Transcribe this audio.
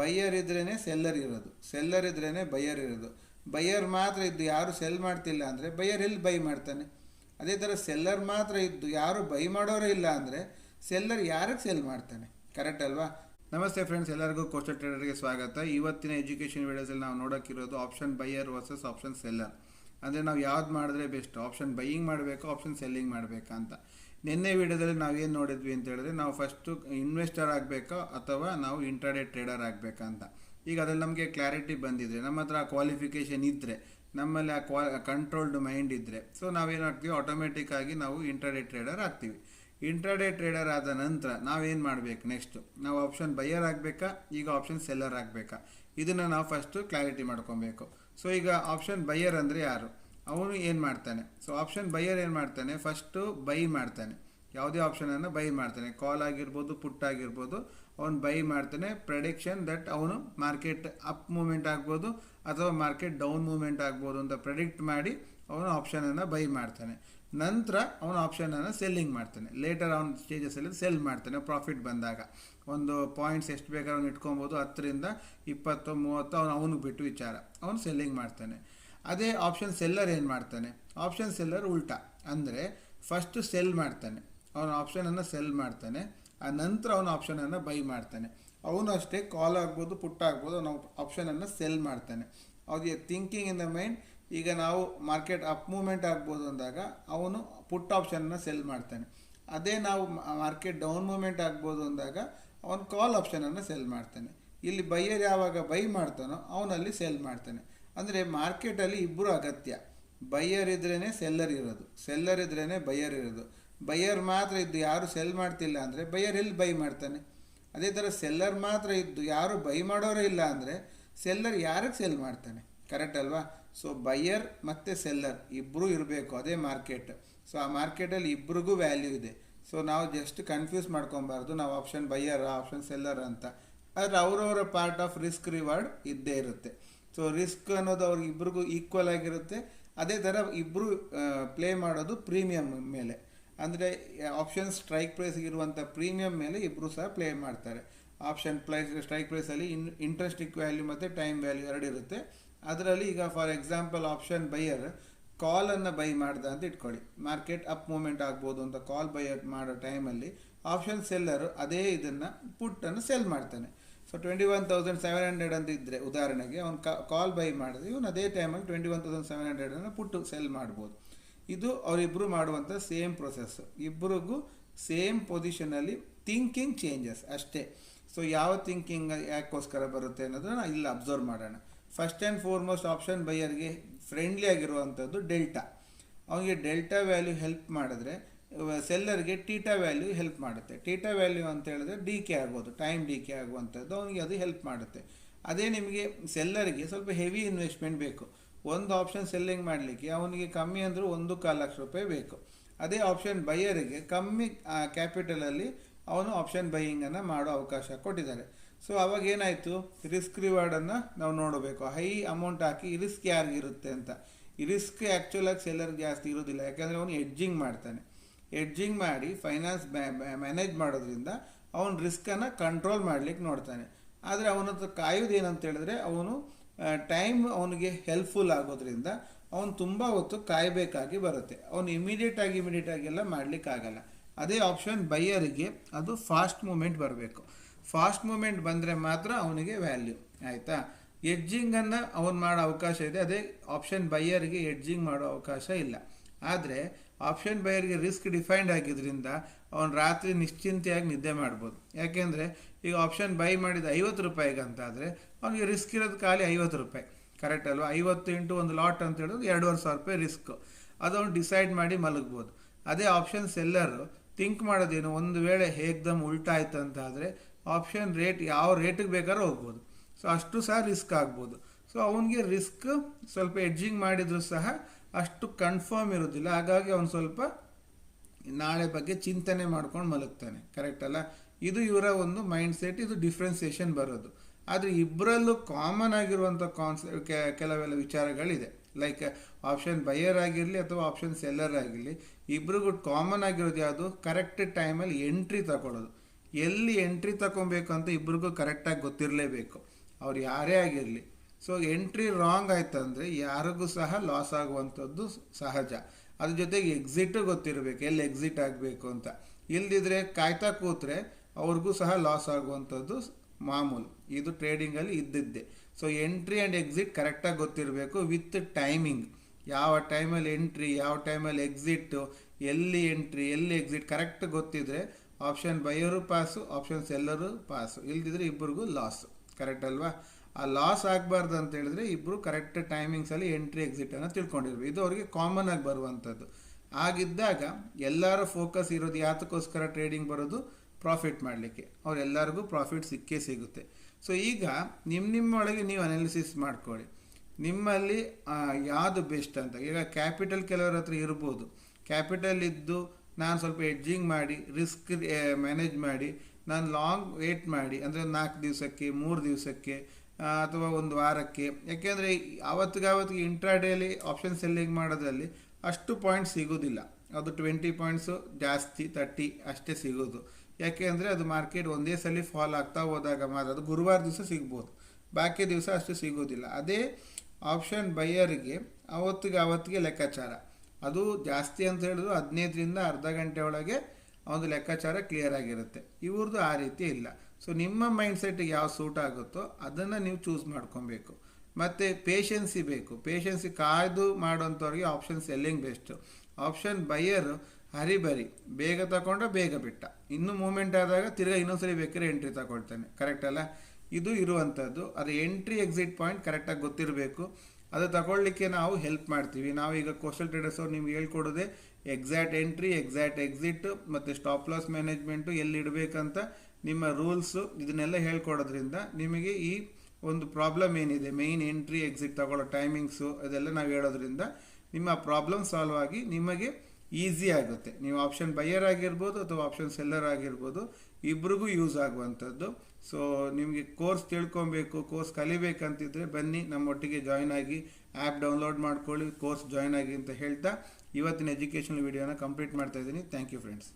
Buyer ಇದ್ರೇ seller ಇರೋದು. Seller ಇದ್ರೇ ಬೈಯರ್ ಇರೋದು. ಬೈಯರ್ ಮಾತ್ರ ಇದ್ದು ಯಾರು ಸೆಲ್ ಮಾಡ್ತಿಲ್ಲ ಅಂದರೆ ಬೈಯರ್ ಎಲ್ಲಿ ಬೈ ಮಾಡ್ತಾನೆ? ಅದೇ ಥರ ಸೆಲ್ಲರ್ ಮಾತ್ರ ಇದ್ದು ಯಾರು ಬೈ ಮಾಡೋರೇ ಇಲ್ಲ ಅಂದರೆ ಸೆಲ್ಲರ್ ಯಾರಿಗೆ ಸೆಲ್ ಮಾಡ್ತಾನೆ? ಕರೆಕ್ಟ್ ಅಲ್ವಾ? ನಮಸ್ತೆ ಫ್ರೆಂಡ್ಸ್, ಎಲ್ಲರಿಗೂ ಕೋಸ್ಟಲ್ ಟ್ರೇಡರ್ಗೆ ಸ್ವಾಗತ. ಇವತ್ತಿನ ಎಜುಕೇಷನ್ ವೀಡಿಯೋಸಲ್ಲಿ ನಾವು ನೋಡೋಕ್ಕಿರೋದು option buyer versus option seller ಅಂದರೆ ನಾವು ಯಾವ್ದು ಮಾಡಿದ್ರೆ ಬೆಸ್ಟ್? ಆಪ್ಷನ್ ಬೈಯಿಂಗ್ ಮಾಡಬೇಕು ಆಪ್ಷನ್ ಸೆಲ್ಲಿಂಗ್ ಮಾಡಬೇಕಾ ಅಂತ. ನಿನ್ನೆ ವಿಡಿಯೋದಲ್ಲಿ ನಾವು ಏನು ನೋಡಿದ್ವಿ ಅಂತ ಹೇಳಿದ್ರೆ, ನಾವು ಫಸ್ಟು ಇನ್ವೆಸ್ಟರ್ ಆಗಬೇಕಾ ಅಥವಾ ನಾವು ಇಂಟ್ರಾಡೇ ಟ್ರೇಡರ್ ಆಗಬೇಕಾ ಅಂತ. ಈಗ ಅದ್ರಲ್ಲಿ ನಮಗೆ ಕ್ಲಾರಿಟಿ ಬಂದಿದ್ರೆ, ನಮ್ಮ ಹತ್ರ ಕ್ವಾಲಿಫಿಕೇಷನ್ ಇದ್ದರೆ ನಮ್ಮಲ್ಲಿ ಆ ಕ್ವಾ ಕಂಟ್ರೋಲ್ಡ್ ಮೈಂಡ್ ಇದ್ದರೆ ಸೊ ನಾವೇನಾಗ್ತೀವಿ ಆಟೋಮೆಟಿಕ್ ಆಗಿ ನಾವು ಇಂಟ್ರಾಡೇ ಟ್ರೇಡರ್ ಆಗ್ತೀವಿ. ಇಂಟ್ರಾಡೇ ಟ್ರೇಡರ್ ಆದ ನಂತರ ನಾವೇನು ಮಾಡಬೇಕು ನೆಕ್ಸ್ಟು ನಾವು ಆಪ್ಷನ್ ಬೈಯರ್ ಆಗಬೇಕಾ? ಈಗ ಆಪ್ಷನ್ ಸೆಲ್ಲರ್ ಆಗಬೇಕಾ? ಇದನ್ನು ನಾವು ಫಸ್ಟು ಕ್ಲಾರಿಟಿ ಮಾಡ್ಕೊಬೇಕು. ಸೊ ಈಗ ಆಪ್ಷನ್ ಬೈಯರ್ ಅಂದರೆ ಯಾರು? ಅವನು ಏನು ಮಾಡ್ತಾನೆ? ಸೊ ಆಪ್ಷನ್ ಬೈಯರ್ ಏನು ಮಾಡ್ತಾನೆ? ಫಸ್ಟು ಬೈ ಮಾಡ್ತಾನೆ. ಯಾವುದೇ ಆಪ್ಷನನ್ನು ಬೈ ಮಾಡ್ತಾನೆ. ಕಾಲ್ ಆಗಿರ್ಬೋದು ಪುಟ್ ಆಗಿರ್ಬೋದು, ಅವನು ಬೈ ಮಾಡ್ತಾನೆ. ಪ್ರೆಡಿಕ್ಷನ್ ದಟ್ ಅವನು ಮಾರ್ಕೆಟ್ ಅಪ್ ಮೂಮೆಂಟ್ ಆಗ್ಬೋದು ಅಥವಾ ಮಾರ್ಕೆಟ್ ಡೌನ್ ಮೂಮೆಂಟ್ ಆಗ್ಬೋದು ಅಂತ ಪ್ರೆಡಿಕ್ಟ್ ಮಾಡಿ ಅವನು ಆಪ್ಷನನ್ನು ಬೈ ಮಾಡ್ತಾನೆ. ನಂತರ ಅವನು ಆಪ್ಷನನ್ನು ಸೆಲ್ಲಿಂಗ್ ಮಾಡ್ತಾನೆ. ಲೇಟರ್ ಅವನ ಸ್ಟೇಜಸಲ್ಲಿ ಸೆಲ್ ಮಾಡ್ತಾನೆ ಪ್ರಾಫಿಟ್ ಬಂದಾಗ. ಒಂದು ಪಾಯಿಂಟ್ಸ್ ಎಷ್ಟು ಬೇಕಾದ್ರೆ ಅವ್ನು ಇಟ್ಕೊಬೋದು, ಹತ್ತರಿಂದ ಇಪ್ಪತ್ತು, ಮೂವತ್ತು ಅವನು ಅವನಿಗೆ ಬಿಟ್ಟು ವಿಚಾರ. ಅವನು ಸೆಲ್ಲಿಂಗ್ ಮಾಡ್ತಾನೆ. ಅದೇ ಆಪ್ಷನ್ ಸೆಲ್ಲರ್ ಏನು ಮಾಡ್ತಾನೆ? ಆಪ್ಷನ್ ಸೆಲ್ಲರ್ ಉಲ್ಟಾ. ಅಂದರೆ ಫಸ್ಟ್ ಸೆಲ್ ಮಾಡ್ತಾನೆ. ಅವನ ಆಪ್ಷನನ್ನು ಸೆಲ್ ಮಾಡ್ತಾನೆ. ಆ ನಂತರ ಅವನ ಆಪ್ಷನನ್ನು ಬೈ ಮಾಡ್ತಾನೆ. ಅವನು ಅಷ್ಟೇ ಕಾಲ್ ಆಗ್ಬೋದು ಪುಟ್ ಆಗ್ಬೋದು, ಅವನ ಆಪ್ಷನನ್ನು ಸೆಲ್ ಮಾಡ್ತಾನೆ. ಅವ್ರಿಗೆ ಥಿಂಕಿಂಗ್ ಇನ್ ದ ಮೈಂಡ್ ಈಗ ನಾವು ಮಾರ್ಕೆಟ್ ಅಪ್ ಮೂಮೆಂಟ್ ಆಗ್ಬೋದು ಅಂದಾಗ ಅವನು ಪುಟ್ ಆಪ್ಷನನ್ನು ಸೆಲ್ ಮಾಡ್ತಾನೆ. ಅದೇ ನಾವು ಮಾರ್ಕೆಟ್ ಡೌನ್ ಮೂಮೆಂಟ್ ಆಗ್ಬೋದು ಅಂದಾಗ ಅವನು ಕಾಲ್ ಆಪ್ಷನನ್ನು ಸೆಲ್ ಮಾಡ್ತಾನೆ. ಇಲ್ಲಿ ಬೈಯರ್ ಯಾವಾಗ ಬೈ ಮಾಡ್ತಾನೋ ಅವನಲ್ಲಿ ಸೆಲ್ ಮಾಡ್ತಾನೆ. ಅಂದರೆ ಮಾರ್ಕೆಟಲ್ಲಿ ಇಬ್ಬರು ಅಗತ್ಯ. ಬೈಯರ್ ಇದ್ರೇ ಸೆಲ್ಲರ್ ಇರೋದು ಸೆಲ್ಲರ್ ಇದ್ರೇ ಬೈಯರ್ ಇರೋದು. ಬೈಯರ್ ಮಾತ್ರ ಇದ್ದು ಯಾರು ಸೆಲ್ ಮಾಡ್ತಿಲ್ಲ ಅಂದರೆ ಬೈಯರ್ ಎಲ್ಲಿ ಬೈ ಮಾಡ್ತಾನೆ? ಅದೇ ಥರ ಸೆಲ್ಲರ್ ಮಾತ್ರ ಇದ್ದು ಯಾರು ಬೈ ಮಾಡೋರೇ ಇಲ್ಲ ಅಂದರೆ ಸೆಲ್ಲರ್ ಯಾರಿಗೆ ಸೆಲ್ ಮಾಡ್ತಾನೆ? ಕರೆಕ್ಟ್ ಅಲ್ವಾ? ಸೊ ಬೈಯರ್ ಮತ್ತು ಸೆಲ್ಲರ್ ಇಬ್ಬರೂ ಇರಬೇಕು ಅದೇ ಮಾರ್ಕೆಟ್ ಸೊ ಆ ಮಾರ್ಕೆಟಲ್ಲಿ ಇಬ್ರಿಗೂ ವ್ಯಾಲ್ಯೂ ಇದೆ. ಸೊ ನಾವು ಜಸ್ಟ್ ಕನ್ಫ್ಯೂಸ್ ಮಾಡ್ಕೊಬಾರ್ದು. ನಾವು ಆಪ್ಷನ್ ಬೈಯರ್ ಆಪ್ಷನ್ ಸೆಲ್ಲರ್ ಅಂತ. ಆದರೆ ಅವರವರ ಪಾರ್ಟ್ ಆಫ್ ರಿಸ್ಕ್ ರಿವಾರ್ಡ್ ಇದ್ದೇ ಇರುತ್ತೆ. ಸೊ ರಿಸ್ಕ್ ಅನ್ನೋದು ಅವ್ರಿಗೆ ಇಬ್ಬರಿಗೂ ಈಕ್ವಲ್ ಆಗಿರುತ್ತೆ. ಅದೇ ಥರ ಇಬ್ಬರು ಪ್ಲೇ ಮಾಡೋದು ಪ್ರೀಮಿಯಮ್ ಮೇಲೆ. ಅಂದರೆ ಆಪ್ಷನ್ ಸ್ಟ್ರೈಕ್ ಪ್ರೈಸ್ಗೆ ಇರುವಂಥ ಪ್ರೀಮಿಯಮ್ ಮೇಲೆ ಇಬ್ಬರು ಸಹ ಪ್ಲೇ ಮಾಡ್ತಾರೆ. ಆಪ್ಷನ್ ಪ್ರೈಸ್ ಸ್ಟ್ರೈಕ್ ಪ್ರೈಸಲ್ಲಿ ಇನ್ ಇಂಟ್ರೆಸ್ಟಿಕ್ ವ್ಯಾಲ್ಯೂ ಮತ್ತು ಟೈಮ್ ವ್ಯಾಲ್ಯೂ ಎರಡು ಇರುತ್ತೆ. ಅದರಲ್ಲಿ ಈಗ ಫಾರ್ ಎಕ್ಸಾಂಪಲ್ ಆಪ್ಷನ್ ಬೈಯರ್ ಕಾಲನ್ನು ಬೈ ಮಾಡ್ದ ಅಂತ ಇಟ್ಕೊಳ್ಳಿ. ಮಾರ್ಕೆಟ್ ಅಪ್ ಮೂಮೆಂಟ್ ಆಗ್ಬೋದು ಅಂತ ಕಾಲ್ ಬೈ ಮಾಡೋ ಟೈಮಲ್ಲಿ ಆಪ್ಷನ್ ಸೆಲ್ಲರು ಅದೇ ಇದನ್ನು ಪುಟ್ಟನ್ನು ಸೆಲ್ ಮಾಡ್ತಾನೆ. So twenty one thousand seven hundred ಅಂತ ಇದ್ದರೆ ಉದಾಹರಣೆಗೆ ಅವ್ನು ಕಾಲ್ ಬೈ ಮಾಡಿದ್ರೆ ಇವನು ಅದೇ ಟೈಮಲ್ಲಿ ಟ್ವೆಂಟಿ ಒನ್ ತೌಸಂಡ್ ಸೆವೆನ್ ಹಂಡ್ರೆಡನ್ನು ಪುಟ್ಟು ಸೆಲ್ ಮಾಡ್ಬೋದು. ಇದು ಅವರಿಬ್ಬರು ಮಾಡುವಂಥ ಸೇಮ್ ಪ್ರೊಸೆಸ್ಸು ಇಬ್ಬರಿಗೂ ಸೇಮ್ ಪೊಸಿಷನಲ್ಲಿ ಥಿಂಕಿಂಗ್ ಚೇಂಜಸ್ ಅಷ್ಟೇ. ಸೊ ಯಾವ ಥಿಂಕಿಂಗ್ ಯಾಕೋಸ್ಕರ ಬರುತ್ತೆ ಅನ್ನೋದನ್ನ ಇಲ್ಲಿ ಅಬ್ಸರ್ವ್ ಮಾಡೋಣ. ಫಸ್ಟ್ ಆ್ಯಂಡ್ ಫೋರ್ಮೋಸ್ಟ್ ಆಪ್ಷನ್ ಬೈಯರ್ಗೆ ಫ್ರೆಂಡ್ಲಿ ಆಗಿರುವಂಥದ್ದು ಡೆಲ್ಟಾ ಅವನಿಗೆ ಡೆಲ್ಟಾ ವ್ಯಾಲ್ಯೂ ಹೆಲ್ಪ್ ಮಾಡಿದ್ರೆ ಸೆಲ್ಲರ್ಗೆ ಟೀಟಾ ವ್ಯಾಲ್ಯೂ ಹೆಲ್ಪ್ ಮಾಡುತ್ತೆ. ಟೀಟಾ ವ್ಯಾಲ್ಯೂ ಅಂತ ಹೇಳಿದ್ರೆ ಡಿ ಕೆ ಆಗ್ಬೋದು ಟೈಮ್ ಡಿ ಕೆ ಆಗುವಂಥದ್ದು ಅವನಿಗೆ ಅದು ಹೆಲ್ಪ್ ಮಾಡುತ್ತೆ. ಅದೇ ನಿಮಗೆ ಸೆಲ್ಲರ್ಗೆ ಸ್ವಲ್ಪ ಹೆವಿ ಇನ್ವೆಸ್ಟ್ಮೆಂಟ್ ಬೇಕು. ಒಂದು ಆಪ್ಷನ್ ಸೆಲ್ಲಿಂಗ್ ಮಾಡಲಿಕ್ಕೆ ಅವನಿಗೆ ಕಮ್ಮಿ ಅಂದರೂ ಒಂದು ಕಾಲು ಲಕ್ಷ ರೂಪಾಯಿ ಬೇಕು. ಅದೇ ಆಪ್ಷನ್ ಬೈಯರಿಗೆ ಕಮ್ಮಿ ಕ್ಯಾಪಿಟಲಲ್ಲಿ ಅವನು ಆಪ್ಷನ್ ಬೈಯಿಂಗನ್ನು ಮಾಡೋ ಅವಕಾಶ ಕೊಟ್ಟಿದ್ದಾರೆ. ಸೊ ಅವಾಗ ಏನಾಯಿತು? ರಿಸ್ಕ್ ರಿವಾರ್ಡನ್ನು ನಾವು ನೋಡಬೇಕು. ಹೈ ಅಮೌಂಟ್ ಹಾಕಿ ರಿಸ್ಕ್ ಯಾರಿಗಿರುತ್ತೆ ಅಂತ. ಈ ರಿಸ್ಕ್ ಆ್ಯಕ್ಚುಲಾಗಿ ಸೆಲ್ಲರ್ ಜಾಸ್ತಿ ಇರೋದಿಲ್ಲ ಯಾಕೆಂದರೆ ಅವನು ಎಡ್ಜಿಂಗ್ ಮಾಡ್ತಾನೆ. ಎಡ್ಜಿಂಗ್ ಮಾಡಿ ಫೈನಾನ್ಸ್ ಮ್ಯಾನೇಜ್ ಮಾಡೋದ್ರಿಂದ ಅವನು ರಿಸ್ಕನ್ನು ಕಂಟ್ರೋಲ್ ಮಾಡಲಿಕ್ಕೆ ನೋಡ್ತಾನೆ. ಆದರೆ ಅವನ ಹತ್ರ ಕಾಯೋದು ಏನಂತ ಹೇಳಿದ್ರೆ ಅವನು ಟೈಮ್ ಅವನಿಗೆ ಹೆಲ್ಪ್ಫುಲ್ ಆಗೋದ್ರಿಂದ ಅವನು ತುಂಬ ಹೊತ್ತು ಕಾಯಬೇಕಾಗಿ ಬರುತ್ತೆ. ಅವನು ಇಮಿಡಿಯೇಟ್ ಆಗಿ ಎಲ್ಲ ಮಾಡಲಿಕ್ಕಾಗಲ್ಲ. ಅದೇ ಆಪ್ಷನ್ ಬೈಯರಿಗೆ ಅದು ಫಾಸ್ಟ್ ಮೂಮೆಂಟ್ ಬರಬೇಕು. ಫಾಸ್ಟ್ ಮೂಮೆಂಟ್ ಬಂದರೆ ಮಾತ್ರ ಅವನಿಗೆ ವ್ಯಾಲ್ಯೂ ಆಯಿತಾ? ಎಡ್ಜಿಂಗನ್ನು ಅವನು ಮಾಡೋ ಅವಕಾಶ ಇದೆ. ಅದೇ ಆಪ್ಷನ್ ಬೈಯರಿಗೆ ಎಡ್ಜಿಂಗ್ ಮಾಡೋ ಅವಕಾಶ ಇಲ್ಲ. ಆದರೆ ಆಪ್ಷನ್ ಬೈಯರ್ಗೆ ರಿಸ್ಕ್ ಡಿಫೈನ್ಡ್ ಆಗಿದ್ದರಿಂದ ಅವನು ರಾತ್ರಿ ನಿಶ್ಚಿಂತೆಯಾಗಿ ನಿದ್ದೆ ಮಾಡ್ಬೋದು. ಯಾಕೆಂದರೆ ಈಗ ಆಪ್ಷನ್ ಬೈ ಮಾಡಿದ ಐವತ್ತು ರೂಪಾಯಿಗೆ ಅಂತಾದರೆ ಅವನಿಗೆ ರಿಸ್ಕ್ ಇರೋದು ಖಾಲಿ ಐವತ್ತು ರೂಪಾಯಿ. ಕರೆಕ್ಟ್ ಅಲ್ವಾ? ಐವತ್ತು ಇಂಟು ಒಂದು ಲಾಟ್ ಅಂತ ಹೇಳಿದ್ರೆ ಎರಡೂವರೆ ಸಾವಿರ ರೂಪಾಯಿ ರಿಸ್ಕ್. ಅದು ಡಿಸೈಡ್ ಮಾಡಿ ಮಲಗ್ಬೋದು. ಅದೇ ಆಪ್ಷನ್ ಸೆಲ್ಲರು ಥಿಂಕ್ ಮಾಡೋದೇನು? ಒಂದು ವೇಳೆ ಹೇಗ್ದಮ್ ಉಲ್ಟಾಯ್ತು ಅಂತ ಆದರೆ ಆಪ್ಷನ್ ರೇಟ್ ಯಾವ ರೇಟಿಗೆ ಬೇಕಾದ್ರೂ ಹೋಗ್ಬೋದು. ಸೊ, ಅಷ್ಟು ಸಹ ರಿಸ್ಕ್ ಆಗ್ಬೋದು. ಸೊ, ಅವನಿಗೆ ರಿಸ್ಕ್ ಸ್ವಲ್ಪ ಎಡ್ಜಿಂಗ್ ಮಾಡಿದರೂ ಸಹ ಅಷ್ಟು ಕನ್ಫರ್ಮ್ ಇರೋದಿಲ್ಲ. ಹಾಗಾಗಿ ಅವನು ಸ್ವಲ್ಪ ನಾಳೆ ಬಗ್ಗೆ ಚಿಂತನೆ ಮಾಡ್ಕೊಂಡು ಮಲಗ್ತಾನೆ. ಕರೆಕ್ಟ್ ಅಲ್ಲ? ಇದು ಇವರ ಒಂದು ಮೈಂಡ್ ಸೆಟ್ ಇದು ಡಿಫ್ರೆನ್ಸಿಯೇಷನ್ ಬರೋದು. ಆದರೆ ಇಬ್ಬರಲ್ಲೂ ಕಾಮನ್ ಆಗಿರುವಂಥ ಕಾನ್ಸೆಪ್ಟ್ ಕೆಲವೆಲ್ಲ ವಿಚಾರಗಳಿದೆ. ಲೈಕ್ ಆಪ್ಷನ್ ಬಯರ್ ಆಗಿರಲಿ ಅಥವಾ ಆಪ್ಷನ್ ಸೆಲ್ಲರ್ ಆಗಿರಲಿ, ಇಬ್ರಿಗೂ ಕಾಮನ್ ಆಗಿರೋದು ಯಾವುದು? ಕರೆಕ್ಟ್ ಟೈಮಲ್ಲಿ ಎಂಟ್ರಿ ತಗೊಳ್ಳೋದು ಎಲ್ಲಿ ಎಂಟ್ರಿ ತಗೊಬೇಕು ಅಂತ ಇಬ್ರಿಗೂ ಕರೆಕ್ಟಾಗಿ ಗೊತ್ತಿರಲೇಬೇಕು. ಅವ್ರು ಯಾರೇ ಆಗಿರಲಿ. ಸೊ ಎಂಟ್ರಿ ರಾಂಗ್ ಆಯ್ತು ಆಯ್ತಂದರೆ ಯಾರಿಗೂ ಸಹ ಲಾಸ್ ಆಗುವಂಥದ್ದು ಸಹಜ. ಅದ್ರ ಜೊತೆಗೆ ಎಕ್ಸಿಟು ಗೊತ್ತಿರಬೇಕು, ಎಲ್ಲಿ ಎಕ್ಸಿಟ್ ಆಗಬೇಕು ಅಂತ. ಇಲ್ದಿದ್ರೆ ಕಾಯ್ತಾ ಕೂತ್ರೆ ಅವ್ರಿಗೂ ಸಹ ಲಾಸ್ ಆಗುವಂಥದ್ದು ಮಾಮೂಲು. ಇದು ಟ್ರೇಡಿಂಗಲ್ಲಿ ಇದ್ದಿದ್ದೆ. ಸೊ ಎಂಟ್ರಿ ಆ್ಯಂಡ್ ಎಕ್ಸಿಟ್ ಕರೆಕ್ಟಾಗಿ ಗೊತ್ತಿರಬೇಕು ವಿತ್ ಟೈಮಿಂಗ್ ಯಾವ ಟೈಮಲ್ಲಿ ಎಂಟ್ರಿ ಯಾವ ಟೈಮಲ್ಲಿ ಎಕ್ಸಿಟ್ಟು ಎಲ್ಲಿ ಎಂಟ್ರಿ ಎಲ್ಲಿ ಎಕ್ಸಿಟ್ ಕರೆಕ್ಟ್ ಗೊತ್ತಿದ್ರೆ option buyer pass option seller pass ಇಲ್ದಿದ್ರೆ ಇಬ್ಬರಿಗೂ ಲಾಸು ಕರೆಕ್ಟ್ ಅಲ್ವಾ? ಆ ಲಾಸ್ ಆಗಬಾರ್ದು ಅಂತ ಹೇಳಿದ್ರೆ ಇಬ್ಬರು ಕರೆಕ್ಟ್ ಟೈಮಿಂಗ್ಸಲ್ಲಿ ಎಂಟ್ರಿ ಎಕ್ಸಿಟನ್ನು ತಿಳ್ಕೊಂಡಿರ್ಬೇಕು. ಇದು ಅವರಿಗೆ ಕಾಮನ್ ಆಗಿ ಬರುವಂಥದ್ದು ಆಗಿದ್ದಾಗ ಎಲ್ಲರ ಫೋಕಸ್ ಇರೋದು ಯಾತಕ್ಕೋಸ್ಕರ ಟ್ರೇಡಿಂಗ್ ಬರೋದು ಪ್ರಾಫಿಟ್ ಮಾಡಲಿಕ್ಕೆ. ಅವರೆಲ್ಲರಿಗೂ ಪ್ರಾಫಿಟ್ ಸಿಕ್ಕೇ ಸಿಗುತ್ತೆ. ಸೊ ಈಗ ನಿಮ್ಮ ನಿಮ್ಮೊಳಗೆ ನೀವು ಅನಾಲಿಸಿಸ್ ಮಾಡ್ಕೊಳ್ಳಿ. ನಿಮ್ಮಲ್ಲಿ ಯಾವುದು ಬೆಸ್ಟ್ ಅಂತ? ಈಗ ಕ್ಯಾಪಿಟಲ್ ಕೆಲವರ ಹತ್ರ ಇರ್ಬೋದು. ಕ್ಯಾಪಿಟಲ್ ಇದ್ದು ನಾನು ಸ್ವಲ್ಪ ಎಡ್ಜಿಂಗ್ ಮಾಡಿ ರಿಸ್ಕ್ ಮ್ಯಾನೇಜ್ ಮಾಡಿ, ನಾನು ಲಾಂಗ್ ವೇಟ್ ಮಾಡಿ, ಅಂದರೆ ನಾಲ್ಕು ದಿವಸಕ್ಕೆ, ಮೂರು ದಿವಸಕ್ಕೆ ಅಥವಾ ಒಂದು ವಾರಕ್ಕೆ. ಯಾಕೆಂದರೆ ಆವತ್ತಿಗಾವತ್ತಿಗೆ ಇಂಟ್ರಾಡೇಲಿ ಆಪ್ಷನ್ ಸೆಲ್ಲಿಂಗ್ ಮಾಡೋದ್ರಲ್ಲಿ ಅಷ್ಟು ಪಾಯಿಂಟ್ ಸಿಗೋದಿಲ್ಲ. ಅದು ಟ್ವೆಂಟಿ ಪಾಯಿಂಟ್ಸು ಜಾಸ್ತಿ ತರ್ಟಿ ಅಷ್ಟೇ ಸಿಗೋದು. ಯಾಕೆ ಅಂದರೆ ಅದು ಮಾರ್ಕೆಟ್ ಒಂದೇ ಸಲ ಫಾಲ್ ಆಗ್ತಾ ಹೋದಾಗ ಮಾತ್ರ, ಅದು ಗುರುವಾರ ದಿವಸ ಸಿಗ್ಬೋದು. ಬಾಕಿ ದಿವಸ ಅಷ್ಟು ಸಿಗೋದಿಲ್ಲ. ಅದೇ ಆಪ್ಷನ್ ಬೈಯರಿಗೆ ಅವತ್ತಿಗೆ ಅವತ್ತಿಗೆ ಲೆಕ್ಕಾಚಾರ. ಅದು ಜಾಸ್ತಿ ಅಂತ ಹೇಳಿದ್ರು ಹದಿನೈದರಿಂದ ಅರ್ಧ ಗಂಟೆ ಒಳಗೆ ಒಂದು ಲೆಕ್ಕಾಚಾರ ಕ್ಲಿಯರ್ ಆಗಿರುತ್ತೆ. ಇವ್ರದ್ದು ಆ ರೀತಿ ಇಲ್ಲ. ಸೊ ನಿಮ್ಮ ಮೈಂಡ್ ಸೆಟ್ಟಿಗೆ ಯಾವ ಸೂಟ್ ಆಗುತ್ತೋ ಅದನ್ನು ನೀವು ಚೂಸ್ ಮಾಡ್ಕೊಬೇಕು. ಮತ್ತು ಪೇಷನ್ಸಿ ಬೇಕು. ಪೇಷನ್ಸಿ ಕಾಯ್ದು ಮಾಡೋಂಥವ್ರಿಗೆ option selling best option buyer hurry-burry. ಬೇಗ ತಗೊಂಡ್ರೆ ಬೇಗ ಬಿಟ್ಟ. ಇನ್ನೂ ಮೂಮೆಂಟ್ ಆದಾಗ ತಿರ್ಗಾ ಇನ್ನೊಂದ್ಸರಿ ಬೇಕಾದ್ರೆ ಎಂಟ್ರಿ ತಗೊಳ್ತಾನೆ. ಕರೆಕ್ಟ್ ಅಲ್ಲ? ಇದು ಇರುವಂಥದ್ದು ಅದು ಎಂಟ್ರಿ ಎಕ್ಸಿಟ್ ಪಾಯಿಂಟ್ ಕರೆಕ್ಟಾಗಿ ಗೊತ್ತಿರಬೇಕು. ಅದು ತಗೊಳ್ಳಿಕ್ಕೆ ನಾವು ಹೆಲ್ಪ್ ಮಾಡ್ತೀವಿ. ನಾವು ಈಗ ಕೋಸ್ಟಲ್ ಟ್ರೇಡರ್ಸ್ ಅವ್ರು ನಿಮ್ಗೆ ಹೇಳ್ಕೊಡೋದೆ ಎಕ್ಸಾಕ್ಟ್ ಎಂಟ್ರಿ ಎಕ್ಸಾಕ್ಟ್ ಎಕ್ಸಿಟ್ ಮತ್ತು ಸ್ಟಾಪ್ ಲಾಸ್ ಮ್ಯಾನೇಜ್ಮೆಂಟು ಎಲ್ಲಿ ಇಡಬೇಕಂತ ನಿಮ್ಮ ರೂಲ್ಸು ಇದನ್ನೆಲ್ಲ ಹೇಳ್ಕೊಡೋದ್ರಿಂದ ನಿಮಗೆ ಈ ಒಂದು ಪ್ರಾಬ್ಲಮ್ ಏನಿದೆ ಮೇಯ್ನ್ ಎಂಟ್ರಿ ಎಕ್ಸಿಟ್ ತಗೊಳ್ಳೋ ಟೈಮಿಂಗ್ಸು ಅದೆಲ್ಲ ನಾವು ಹೇಳೋದ್ರಿಂದ ನಿಮ್ಮ ಪ್ರಾಬ್ಲಮ್ ಸಾಲ್ವ್ ಆಗಿ ನಿಮಗೆ ಈಸಿ ಆಗುತ್ತೆ. ನೀವು ಆಪ್ಷನ್ ಬೈಯರ್ ಆಗಿರ್ಬೋದು ಅಥವಾ ಆಪ್ಷನ್ ಸೆಲ್ಲರ್ ಆಗಿರ್ಬೋದು, ಇಬ್ರಿಗೂ ಯೂಸ್ ಆಗುವಂಥದ್ದು. ಸೊ ನಿಮಗೆ ಕೋರ್ಸ್ ತಿಳ್ಕೊಬೇಕು ಕೋರ್ಸ್ ಕಲಿಬೇಕಂತಿದ್ರೆ ಬನ್ನಿ, ನಮ್ಮೊಟ್ಟಿಗೆ ಜಾಯ್ನ್ ಆಗಿ ಆ್ಯಪ್ ಡೌನ್ಲೋಡ್ ಮಾಡ್ಕೊಳ್ಳಿ ಕೋರ್ಸ್ ಜಾಯ್ನ್ ಆಗಿ ಅಂತ ಹೇಳ್ತಾ ಇವತ್ತಿನ ಎಜುಕೇಷನ್ ವಿಡಿಯೋನ ಕಂಪ್ಲೀಟ್ ಮಾಡ್ತಾ ಇದ್ದೀನಿ. Thank you friends